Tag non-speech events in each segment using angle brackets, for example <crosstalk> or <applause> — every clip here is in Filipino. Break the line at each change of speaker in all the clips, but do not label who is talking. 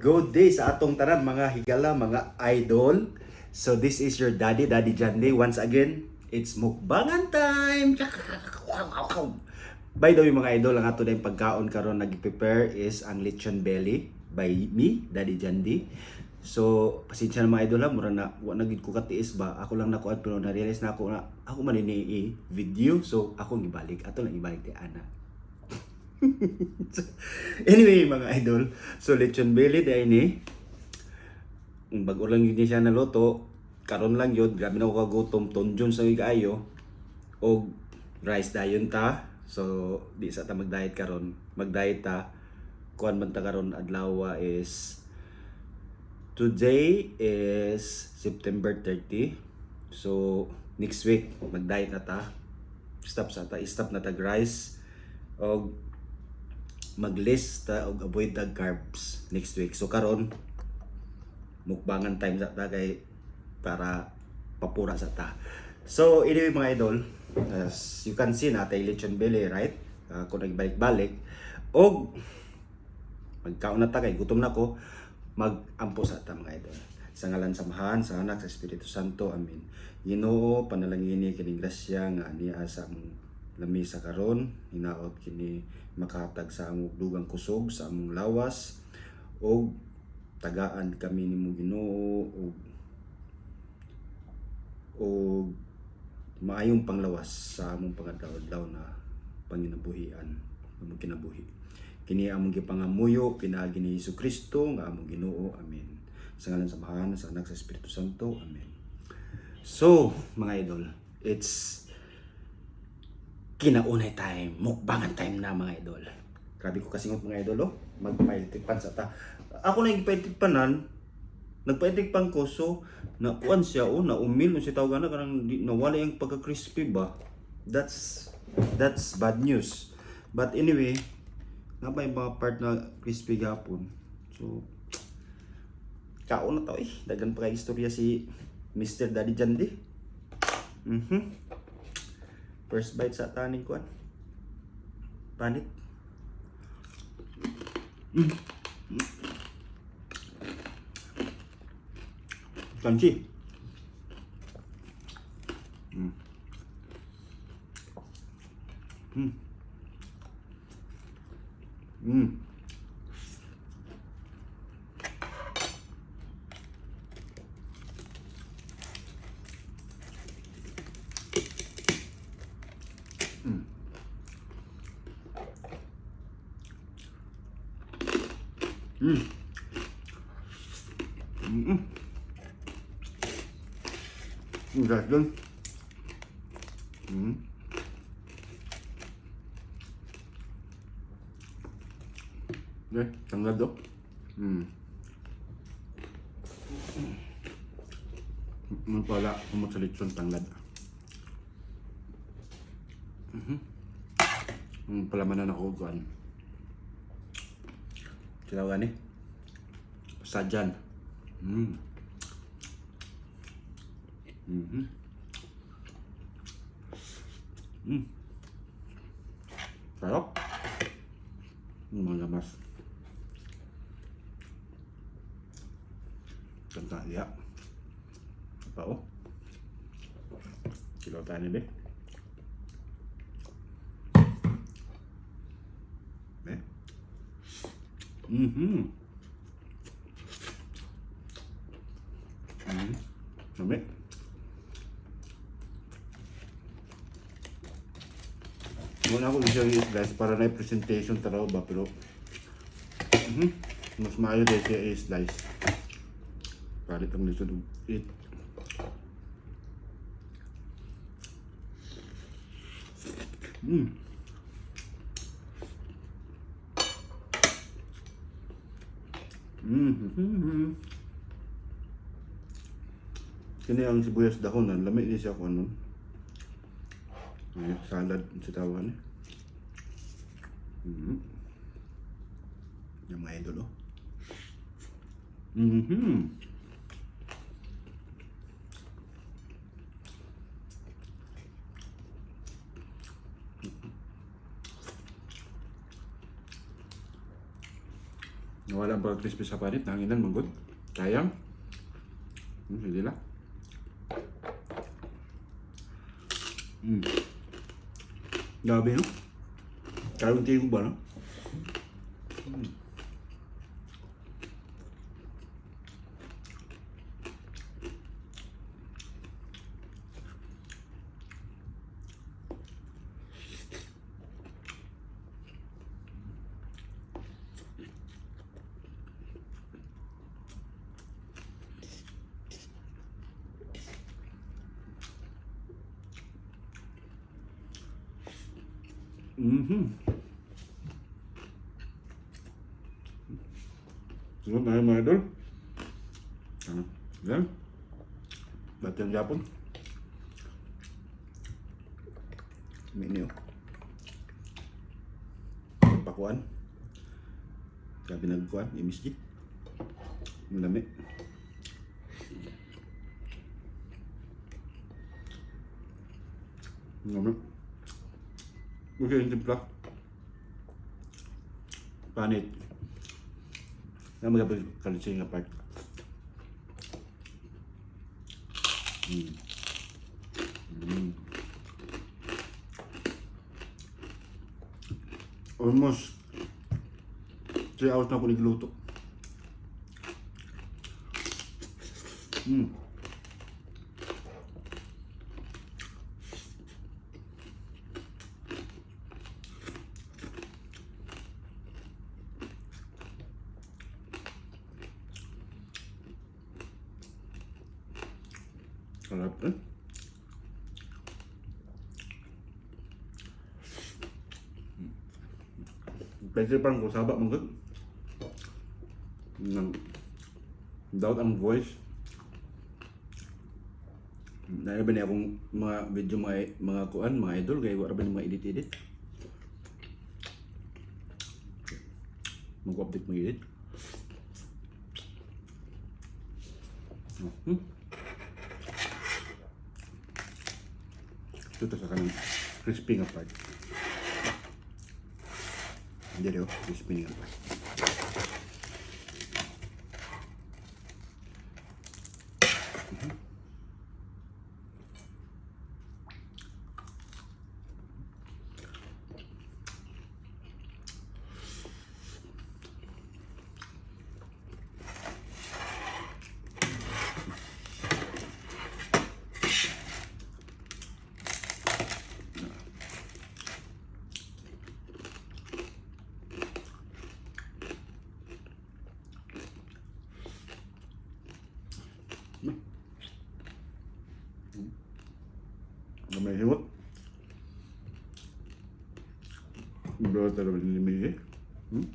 Good day sa atong tanan mga higala, mga idol. So this is your daddy, Daddy Jandy. Once again, it's mukbangan time. By the way mga idol, ang ato na pagkaon karon nag-prepare is ang lechon belly by me, Daddy Jandy. So, pasensya na mga idol ha, mura na, wa na ko katiis ba, ako lang nakuha, pero na-realize na ako na, ako man video, so ako gibalik, ato lang ibalik ti Ana. <laughs> anyway, mga idol, so lechon belly dahil ni, ang bago lang yun siya na loto, karon lang yun, grabe na ako kagutom, tonjon sa kaayo, o rice dayon ta, so di sa ta mag-diet karon, mag-diet ta, kuan man ta karon adlaw is Today is September 30. So, next week, mag-diet na ta. Stop sa ta. Stop na ta rice. O mag-list ta og avoid the carbs next week. So, karon mukbangan time sa ta kay para papura sa ta. So, anyway mga idol, as you can see na tay lechon belly, right? Uh, kung nagbalik-balik. Og magkaon na ta kay gutom na ko magampo sa ta mga idol. Sa ngalan sa Mahan, sa Anak, sa Espiritu Santo. Amen. Ginoo, panalangini kining grasya nga niya sa among lami sa karon, hinaot kini makatag sa among dugang kusog sa among lawas og tagaan kami nimo Ginoo og og maayong panglawas sa among pangadlaw na panginabuhian among kinabuhi. Kini among gipangamuyo pinaagi ni Hesus Kristo nga among Ginoo amen. Sa ngalan sa Mahan sa Anak sa Espiritu Santo amen. So mga idol it's kinaunay time mukbangan time na mga idol. Grabe ko kasi mga idol oh. Magpailitikpan sa ta. Ako na yung pailitikpanan nagpailitikpan ko so nakuan siya oh. Na umil no si tawag na karang nawala yung pagka crispy ba? That's that's bad news. But anyway nga ba yung mga part na crispy gapon? So kaon na to eh. Dagan pa kay istorya si Mr. Daddy Jandy. Mhm first bite sa taning kuan panit mm. Crunchy. Mm. Mm. Mm. Mm. Mm. Ang gas. Mm. Okay, tanggad do. Mm. Ano pala, sa lechon tanglad. Mm, pala na ako kuan. Tinawagan eh. Sadyan. Mm. Mhm. Mm. Sarap. Mm, mga lamas. Ganda iya. Apa oh? Kilo tayo ni. Be. Mhm. Mhm. Sampai. Muna ako yung slice para na presentation taraw ba pero mhm mas maayo dahil siya i-slice. Palit ang lisod it. Mm. Mm-hmm. Kini ang sibuyas dahon, ang lamig niya siya kung ano. Ay, salad sa tawag ni. Mm-hmm. Yung mga idol, oh. Mm-hmm. Nawala Ang pag-crispy sa panit, nanginan, manggod. Sayang. Hmm, hindi lang. Hmm. Grabe, no? Karong tingin ba, no? Mhm. Sunod na yung mga idol. Ano? Yan. Dati ang Japon. Menu. Pakuan. Sabi nagkuan, MSG. Ang lami. Ang lami. Okay, yung timpla. Panit. Na magabag kalisay nga part. Mm. Mm. Almost 3 hours na ako nagluto. Mm. Sarap eh. Pwede parang kusaba good. Nang doubt ang voice. Dahil ba niya akong mga video mga mga kuan, mga idol kaya wala ba mga edit edit. Mag-update mag edit. Hmm. Ito sa kanang crispy nga rin, oh, crispy nga part. Na may hiwot. Bro, talaga ni Migi. Hmm?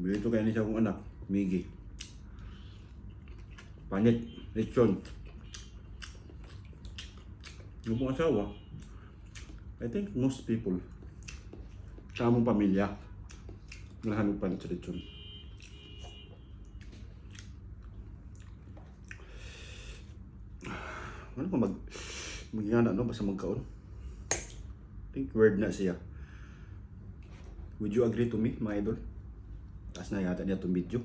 Bili ito kaya ni siya kong anak, Migi. Panit, lechon. Yung pong asawa, I think most people, sa among pamilya, nahanap panit sa lechon. Ano ko mag magingana no? Basta magkaon. Think word na siya. Would you agree to me mga idol? Taas na yata niya itong video.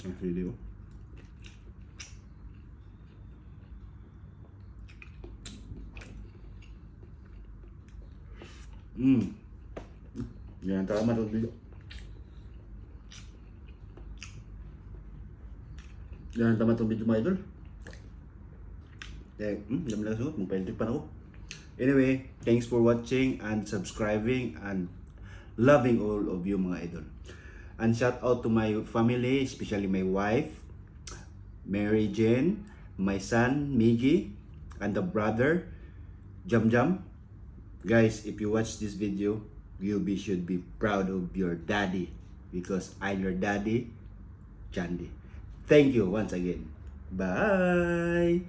Ang video Hmm. Yan, tama itong video. Yan, tama itong video mga idol. Eh, hmm, dami lang sunod. Magpa-edit pa na ako. Anyway, thanks for watching and subscribing and loving all of you mga idol. And shout out to my family, especially my wife, Mary Jane, my son, Miggy, and the brother, Jam Jam. Guys, if you watch this video, you be, should be proud of your daddy because I'm your daddy, Chandy. Thank you once again. Bye!